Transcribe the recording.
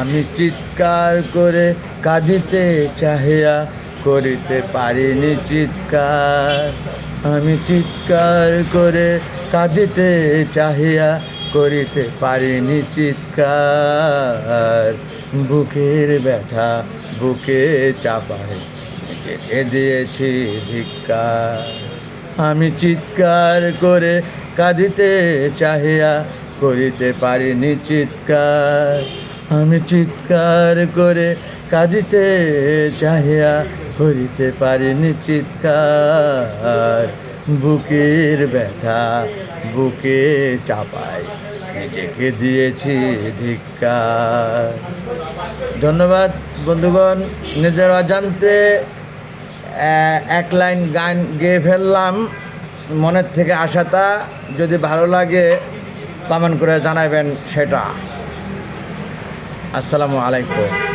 আমি চিৎকার করে কাঁদিতে চাহিয়া করিতে পারিনি চিৎকার। আমি চিৎকার করে কাঁদিতে চাহিয়া করিতে পারিনি চিৎকার। বুকের ব্যথা বুকে চাপায় নিজেকে দিয়েছি ধিক্কার। আমি চিৎকার করে কাঁদিতে চাহিয়া করিতে পারিনি চিৎকার। আমি চিৎকার করে কাঁদিতে চাহিয়া করিতে পারিনি চিৎকার। বুকের ব্যথা বুকে চাপায়, নিজেকে দিয়েছি ধিক্কার। ধন্যবাদ বন্ধুগণ, নিজের অজান্তে এক লাইন গান গেয়ে ফেললাম। মনের থেকে আশাটা যদি ভালো লাগে কমেন্ট করে জানাবেন সেটা। আসসালামু আলাইকুম।